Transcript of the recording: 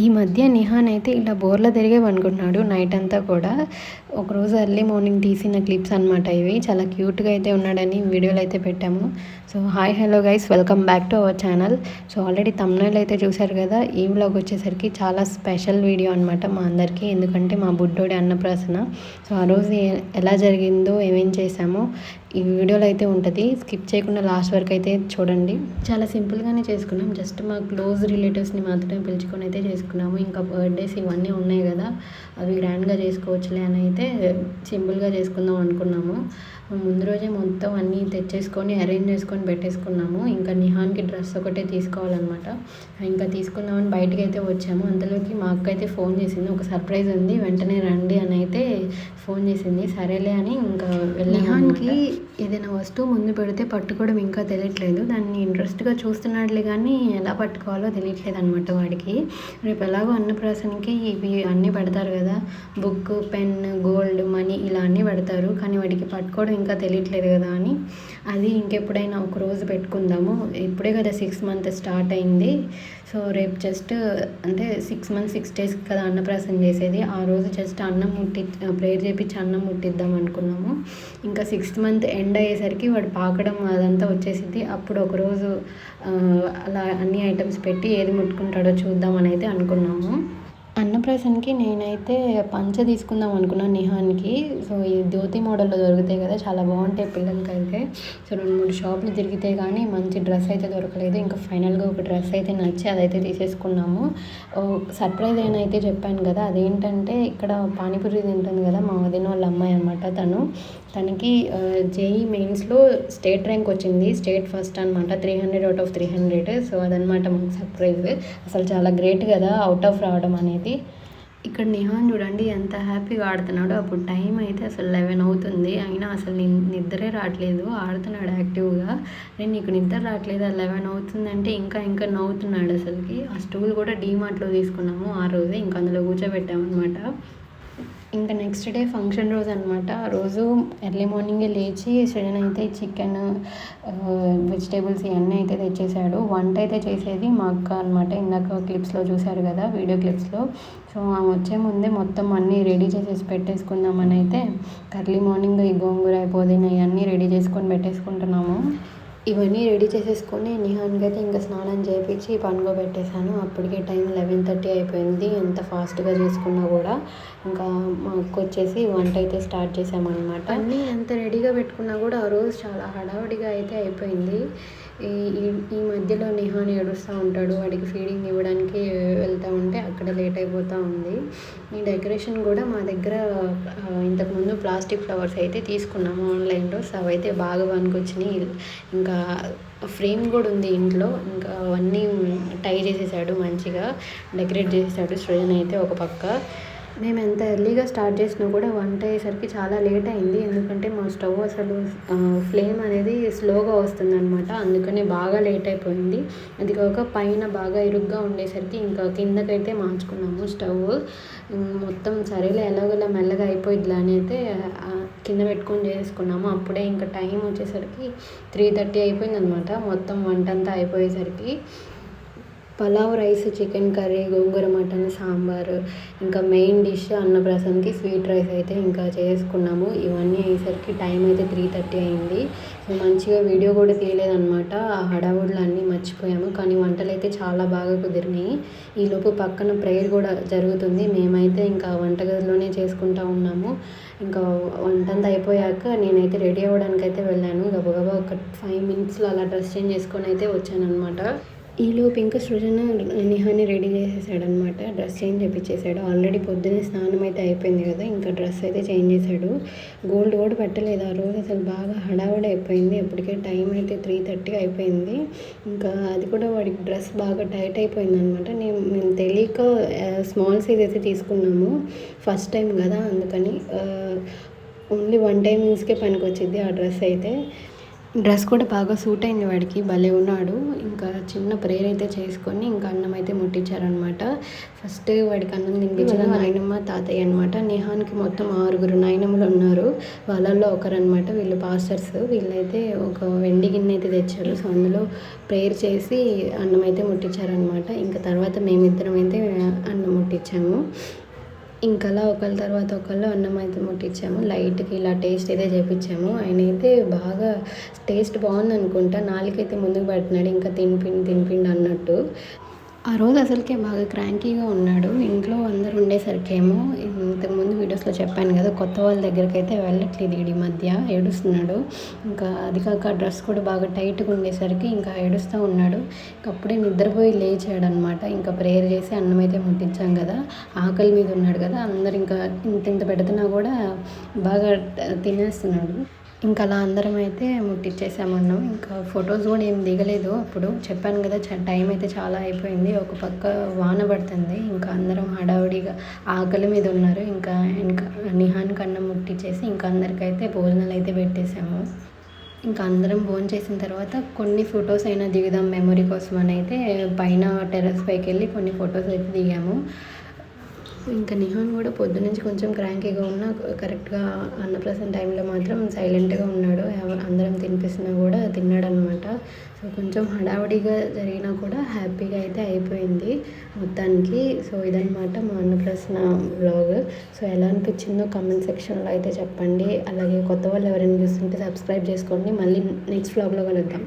ఈ మధ్య నిహాన్ అయితే ఇలా బోర్ల తిరిగే అనుకుంటున్నాడు నైట్ అంతా కూడా. ఒకరోజు ఎర్లీ మార్నింగ్ తీసిన క్లిప్స్ అనమాట ఇవి. చాలా క్యూట్గా అయితే ఉన్నాడని వీడియోలు అయితే పెట్టాము. So hi hello guys welcome back to our channel. So already thumbnail అయితే చూశారు కదా ఈ బ్లాగ్ వచ్చేసరికి చాలా స్పెషల్ వీడియో అనమాట మా అందరికీ. ఎందుకంటే మా బుడ్డోడి అన్నప్రాసన. సో ఆ రోజు ఎలా జరిగిందో ఏమేం చేశామో ఈ వీడియోలో అయితే ఉంటుంది. స్కిప్ చేయకుండా లాస్ట్ వరకు అయితే చూడండి. చాలా సింపుల్గానే చేసుకున్నాం. జస్ట్ మా క్లోజ్ రిలేటివ్స్ని మాత్రమే పిలుచుకొని అయితే చేసుకున్నాము. ఇంకా బర్త్డేస్ ఇవన్నీ ఉన్నాయి కదా అవి గ్రాండ్గా చేసుకోవచ్చులే అని అయితే సింపుల్గా చేసుకుందాం అనుకున్నాము. ముందు రోజే మొత్తం అన్నీ తెచ్చేసుకొని అరేంజ్ చేసుకొని పెట్టేసుకున్నాము. ఇంకా నిహాన్కి డ్రెస్ ఒకటే తీసుకోవాలన్నమాట. ఇంకా తీసుకుందామని బయటకు అయితే వచ్చాము. అంతలోకి మా అక్క అయితే ఫోన్ చేసింది. ఒక సర్ప్రైజ్ ఉంది. వెంటనే రండి అని అయితే ఫోన్ చేసింది. సరేలే అని ఇంకా నిహాన్కి ఏదైనా వస్తువు ముందు పెడితే పట్టుకోవడం ఇంకా తెలియట్లేదు. దాన్ని ఇంట్రెస్ట్గా చూస్తున్నాడులే కానీ ఎలా పట్టుకోవాలో తెలియట్లేదు అనమాట వాడికి. రేపు ఎలాగో అన్నప్రాసనకి ఇవి అన్నీ పెడతారు కదా. బుక్ పెన్ గోల్డ్ మనీ ఇలా అన్నీ పెడతారు. కానీ వాడికి పట్టుకోవడం ఇంకా తెలియట్లేదు కదా అని. అది ఇంకెప్పుడైనా ఒక రోజు పెట్టుకుందాము. ఇప్పుడే కదా సిక్స్ మంత్ స్టార్ట్ అయింది. సో రేపు జస్ట్ అంటే సిక్స్ మంత్స్ సిక్స్ డేస్ కదా అన్నప్రాసన చేసేది. ఆ రోజు జస్ట్ అన్నం ముట్టి ప్రేయర్ చేపించి అన్నం ముట్టిద్దాం అనుకున్నాము. ఇంకా సిక్స్త్ మంత్ ఎండ్ అయ్యేసరికి వాడు పాకడం అదంతా వచ్చేసింది అప్పుడు ఒకరోజు అలా అన్ని ఐటమ్స్ పెట్టి ఏది ముట్టుకుంటాడో చూద్దామని అయితే అనుకున్నాము. అన్నప్రాసన్కి నేనైతే పంచ తీసుకుందాం అనుకున్నాను నిహాన్కి. సో ఈ ధోతి మోడల్లో దొరుకుతాయి కదా చాలా బాగుంటాయి పిల్లలకి అయితే సో రెండు మూడు షాపులు తిరిగితే కానీ మంచి డ్రెస్ అయితే దొరకలేదు. ఇంకా ఫైనల్గా ఒక డ్రెస్ అయితే నచ్చి అదైతే తీసేసుకున్నాము. సర్ప్రైజ్ అయినా అయితే చెప్పాను కదా అదేంటంటే ఇక్కడ పానీపూరి తింటుంది కదా మా వదిన వాళ్ళ అమ్మాయి అనమాట తను. తనకి జేఈ మెయిన్స్లో స్టేట్ ర్యాంక్ వచ్చింది. స్టేట్ ఫస్ట్ అనమాట three hundred out of three hundred. So అదనమాట మాకు సర్ప్రైజ్. అసలు చాలా గ్రేట్ కదా అవుట్ ఆఫ్ రావడం అనేది. ఇక్కడ నిహాన్ చూడండి ఎంత హ్యాపీగా ఆడుతున్నాడో. అప్పుడు టైం అయితే అసలు లెవెన్ అవుతుంది. అయినా అసలు నిద్రే రావట్లేదు. ఆడుతున్నాడు యాక్టివ్గా. నేను నీకు నిద్ర రావట్లేదు. లెవెన్ అవుతుందంటే ఇంకా ఇంకా నవ్వుతున్నాడు అసలుకి. ఆ స్టూల్ కూడా డీమార్ట్లో తీసుకున్నాము ఆ రోజే. ఇంకా అందులో కూర్చోబెట్టామన్నమాట. ఇంకా నెక్స్ట్ డే ఫంక్షన్ రోజు అనమాట ఆ రోజు ఎర్లీ మార్నింగే లేచి సడన్ అయితే చికెన్ వెజిటేబుల్స్ uh, ఇవన్నీ అయితే తెచ్చేసాడు. వంట అయితే చేసేది మా అక్క అనమాట ఇందాక క్లిప్స్లో చూశారు కదా వీడియో క్లిప్స్లో సో ఆమె వచ్చే ముందే మొత్తం అన్నీ రెడీ చేసేసి పెట్టేసుకుందామని అయితే ఎర్లీ మార్నింగ్ ఈ గోంగూర పుదీనా ఇవన్నీ రెడీ చేసుకొని పెట్టేసుకుంటున్నాము. ఇవన్నీ రెడీ చేసేసుకొని నిహాన్కి అయితే ఇంకా స్నానం చేయించి పనుకోబెట్టేశాను అప్పటికే టైం లెవెన్ థర్టీ అయిపోయింది. ఎంత ఫాస్ట్గా చేసుకున్నా కూడా ఇంకా మా అక్క వచ్చేసి వంట అయితే స్టార్ట్ చేసామన్నమాట అన్నీ ఎంత రెడీగా పెట్టుకున్నా కూడా ఆ రోజు చాలా హడావుడిగా అయితే అయిపోయింది. ఈ ఈ- మధ్యలో నిహాన్ ఏడుస్తూ ఉంటాడు. వాడికి ఫీడింగ్ ఇవ్వడానికి వెళ్తూ ఉంటే అక్కడ లేట్ అయిపోతూ ఉంది. ఈ డెకరేషన్ కూడా మా దగ్గర ఇంతకుముందు ప్లాస్టిక్ ఫ్లవర్స్ అయితే తీసుకున్నాము ఆన్లైన్లో. సో అవైతే బాగా పనికొచ్చినాయి. ఇంకా ఫ్రేమ్ కూడా ఉంది ఇంట్లో. ఇంకా అవన్నీ టై చేసేసాడు మంచిగా డెకరేట్ చేసేసాడు సృజన్ అయితే ఒక పక్క. మేము ఎంత ఎర్లీగా స్టార్ట్ చేసినా కూడా వంట అయ్యేసరికి చాలా లేట్ అయింది. ఎందుకంటే మా స్టవ్ అసలు ఫ్లేమ్ అనేది స్లోగా వస్తుంది అనమాట అందుకనే బాగా లేట్ అయిపోయింది. అది కాక పైన బాగా ఇరుగ్గా ఉండేసరికి ఇంకా కిందకైతే మార్చుకున్నాము స్టవ్. మొత్తం సరేలే ఎలాగోలా మెల్లగా అయిపోయింది అని అయితే కింద పెట్టుకొని చేసుకున్నాము. అప్పుడే ఇంకా టైం వచ్చేసరికి త్రీ థర్టీ అయిపోయింది అనమాట మొత్తం వంట అంతా అయిపోయేసరికి. Pulao rice chicken curry gongura mutton sambar ఇంకా మెయిన్ డిష్ అన్నప్రాసన్కి స్వీట్ రైస్ అయితే ఇంకా చేసుకున్నాము. ఇవన్నీ అయ్యేసరికి టైం అయితే త్రీ థర్టీ అయింది. సో మంచిగా వీడియో కూడా తీయలేదన్నమాట. ఆ హడావుడిలో అన్నీ మర్చిపోయాము. కానీ వంటలు అయితే చాలా బాగా కుదిరినాయి. ఈలోపు పక్కన ప్రేయర్ కూడా జరుగుతుంది. మేమైతే ఇంకా వంటగదిలోనే చేసుకుంటా ఉన్నాము. ఇంకా వంటంతా అయిపోయాక నేనైతే రెడీ అవ్వడానికి అయితే వెళ్ళాను. గబగబా ఒక ఫైవ్ మినిట్స్లో అలా డ్రెస్ చేంజ్ చేసుకొని అయితే వచ్చాను అనమాట ఈలోపు ఇంకా సృజన నిహాని రెడీ చేసేసాడు అనమాట డ్రెస్ చేంజ్ చేపించేసాడు ఆల్రెడీ పొద్దున్నే స్నానం అయితే అయిపోయింది కదా ఇంకా డ్రెస్ అయితే చేంజ్ చేశాడు. గోల్డ్ కూడా పెట్టలేదు. ఆ రోజు అసలు బాగా హడావుడి అయిపోయింది. ఎప్పటికే టైం అయితే త్రీ థర్టీ అయిపోయింది. ఇంకా అది కూడా వాడికి డ్రెస్ బాగా టైట్ అయిపోయింది అనమాట నేను మేము తెలియక స్మాల్ సైజ్ అయితే తీసుకున్నాము. ఫస్ట్ టైం కదా అందుకని ఓన్లీ వన్ టైం యూస్కే పనికి వచ్చింది ఆ డ్రెస్ అయితే. డ్రెస్ కూడా బాగా సూట్ అయింది వాడికి భలే ఉన్నాడు. ఇంకా చిన్న ప్రేయర్ అయితే చేసుకొని ఇంకా అన్నం అయితే ముట్టించారనమాట ఫస్ట్ వాడికి అన్నం తినిపించిన నాయనమ్మ తాతయ్య అనమాట నిహాన్కి మొత్తం ఆరుగురు నాయనమ్మలు ఉన్నారు. వాళ్ళల్లో ఒకరనమాట వీళ్ళు పాస్టర్స్. వీళ్ళైతే ఒక వెండి గిన్నె అయితే తెచ్చారు. సో అందులో ప్రేయర్ చేసి అన్నం అయితే ముట్టించారనమాట ఇంకా తర్వాత మేమిద్దరం అయితే అన్నం ముట్టించాము. ఇంకలా ఒకళ్ళ తర్వాత ఒకళ్ళు అన్నం అయితే ముట్టించాము. లైట్గా ఇలా టేస్ట్ అయితే చేపించాము. ఆయన అయితే బాగా టేస్ట్ బాగుంది అనుకుంటా నాలుగైతే ముందుకు పడుతున్నాడు. ఇంకా తినిపిండి తినిపిండి అన్నట్టు. ఆ రోజు అసలుకే బాగా క్రాంకీగా ఉన్నాడు. ఇంట్లో అందరు ఉండేసరికేమో ఇంతకుముందు వీడియోస్లో చెప్పాను కదా కొత్త వాళ్ళ దగ్గరికి అయితే వెళ్ళట్లేదు ఈ మధ్య ఏడుస్తున్నాడు. ఇంకా అది కాక డ్రెస్ కూడా బాగా టైట్గా ఉండేసరికి ఇంకా ఏడుస్తూ ఉన్నాడు. అప్పుడే నిద్రపోయి లేచాడు అనమాట ఇంకా ప్రేయర్ చేసి అన్నం అయితే ముట్టించాం కదా ఆకలి మీద ఉన్నాడు కదా అందరు ఇంకా ఇంత ఇంత పెడుతున్నా కూడా బాగా తినేస్తున్నాడు. ఇంకా అలా అందరం అయితే ముట్టించేసామన్నాం ఇంకా ఫొటోస్ కూడా ఏం దిగలేదు అప్పుడు. చెప్పాను కదా టైం అయితే చాలా అయిపోయింది. ఒక పక్క వాన పడుతుంది. ఇంకా అందరం హడావుడిగా ఆకలి మీద ఉన్నారు. ఇంకా ఇంకా నిహాన్ కన్నా ముట్టించేసి ఇంకా అందరికైతే భోజనాలు అయితే పెట్టేశాము ఇంకా అందరం భోజనం చేసిన తర్వాత కొన్ని ఫొటోస్ అయినా దిగుదాం మెమొరీ కోసం అని అయితే పైన టెర్రస్ పైకి వెళ్ళి కొన్ని ఫొటోస్ అయితే దిగాము. ఇంకా నిహాన్ కూడా పొద్దునుంచి కొంచెం క్రాంకీగా ఉన్నా కరెక్ట్గా అన్నప్రసన్న టైంలో మాత్రం సైలెంట్గా ఉన్నాడు. అందరం తినిపిస్తున్నా కూడా తిన్నాడనమాట సో కొంచెం హడావుడిగా జరిగినా కూడా హ్యాపీగా అయితే అయిపోయింది మొత్తానికి. సో ఇదనమాట మా అన్నప్రసన్న బ్లాగ్ సో ఎలా అనిపించిందో కమెంట్ సెక్షన్లో అయితే చెప్పండి. అలాగే కొత్త వాళ్ళు ఎవరైనా చూస్తుంటే సబ్స్క్రైబ్ చేసుకోండి. మళ్ళీ నెక్స్ట్ బ్లాగ్లో కలుద్దాం.